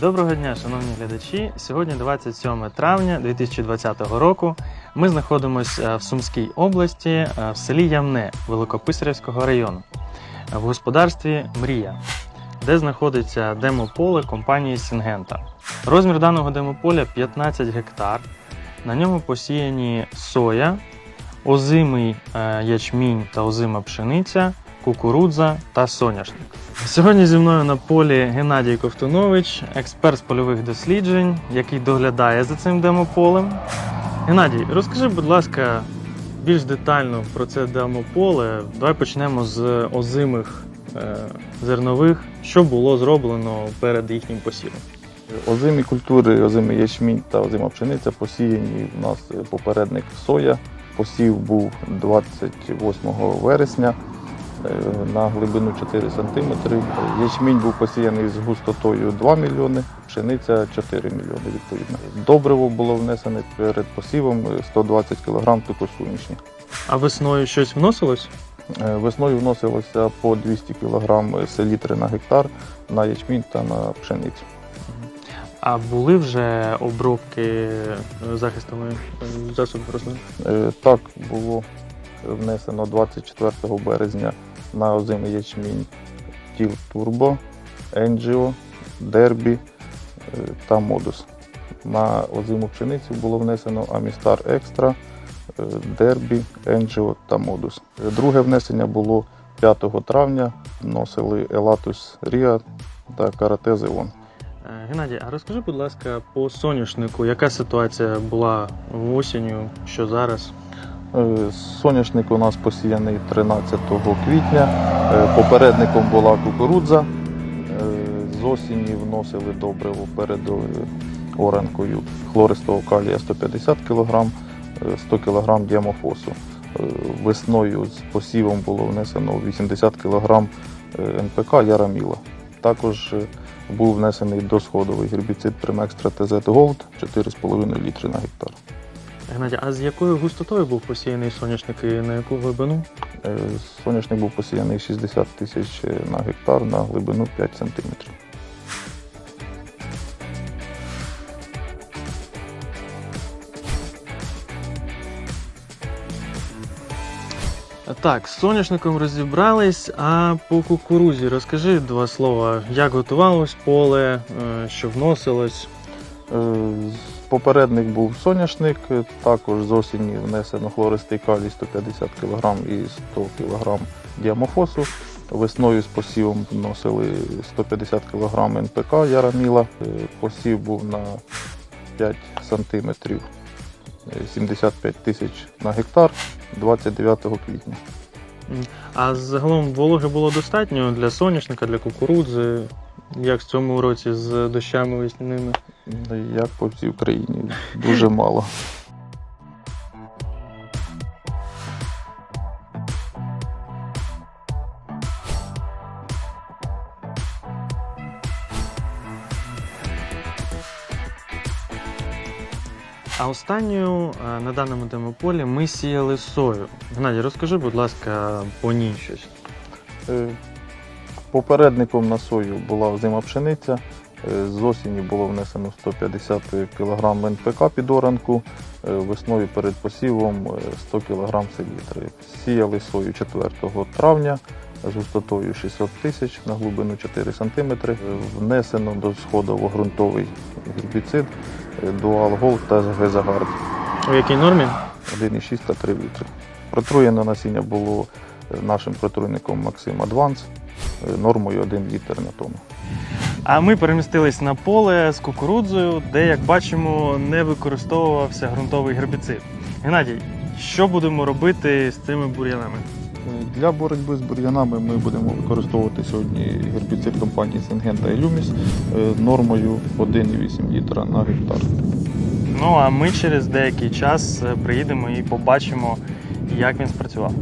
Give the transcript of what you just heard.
Доброго дня, шановні глядачі. Сьогодні 27 травня 2020 року. Ми знаходимося в Сумській області, е, в селі Ямне Великописарівського району, в господарстві Мрія, де знаходиться демополе компанії Сінгента. Розмір даного демополя 15 гектар. На ньому посіяні соя, озимий е, ячмінь та озима пшениця, кукурудза та соняшник. Сьогодні зі мною на полі Геннадій Ковтунович, експерт з польових досліджень, який доглядає за цим демополем. Геннадій, розкажи, будь ласка, більш детально про це демополе. Давай почнемо з озимих е, зернових, що було зроблено перед їхнім посівом. Озимі культури, озимий ячмінь та озима пшениця посіяні у нас попередник соя. Посів був 28 вересня е, на глибину 4 см. Ячмінь був посіяний з густотою 2 мільйони, пшениця 4 мільйони відповідно. Добриво було внесене перед посівом 120 кг тукосумішні. А весною щось вносилось? Е, Весною вносилося по 200 кг селітри на гектар на ячмінь та на пшеницю. А були вже обробки е, захистами е, засобів рослин? Е, Так, було внесено 24 березня на озимий ячмінь Тіл Турбо, Енджіо, Дербі та Модус. На озиму пшеницю було внесено Амістар Екстра, Дербі, Енджіо та Модус. Друге внесення було 5 травня. Вносили Елатус Ріа та Карате Зеон. Геннадій, а розкажи, будь ласка, по соняшнику, яка ситуація була осінню, що зараз? Е, Соняшник у нас посіяний 13 квітня. Е, Попередником була кукурудза. Е, З осені вносили добриво перед оранкою хлористого калія 150 кг, 100 кг діамофосу. Весною з посівом було внесено 80 кг НПК Яраміла. Також був внесений досходовий гербіцид Primextra TZ Gold 4,5 літри на гектар. Геннадій, а з якою густотою був посіяний соняшник і на яку глибину? Е, Соняшник був посіяний 60 тисяч на гектар на глибину 5 см. Так, з соняшником розібрались, а по кукурузі розкажи два слова, як готувалось поле, е, що вносилось. Е, з- Попередник був соняшник, також з осені внесено хлористий калій 150 кг і 100 кг діамофосу. Весною з посівом вносили 150 кг НПК Яраміла. Е, Посів був на 5 см, 75 тисяч на гектар 29 квітня. А загалом вологи було достатньо для соняшника, для кукурудзи, як в цьому році з дощами весняними. Ну, Як по всій Україні, дуже мало. А останньою е, на даному демополі ми сіяли сою. Геннадій, розкажи, будь ласка, по ній щось. Е, Попередником на сою була озима пшениця. Е, З осені було внесено 150 кг НПК під оранку. Е, Весною перед посівом е, 100 кг селітри. Сіяли сою 4 травня з густотою 600 тисяч на глибину 4 см. Е, Внесено до сходово-ґрунтовий гербіцид е, Dual Gold та Гезагард У якій нормі? 1,6 та 3 літри. Протруєне насіння було е, нашим протруйником Максим Адванс е, нормою 1 літр на тонну. А ми перемістились на поле з кукурудзою, де, як бачимо, не використовувався ґрунтовий гербіцид. Геннадій, що будемо робити з цими бур'янами? Для боротьби з бур'янами ми будемо використовувати сьогодні гербіцид компанії Syngenta і Lumis е, нормою 1,8 літра на гектар. Ну а ми через деякий час е, приїдемо і побачимо, як він спрацював.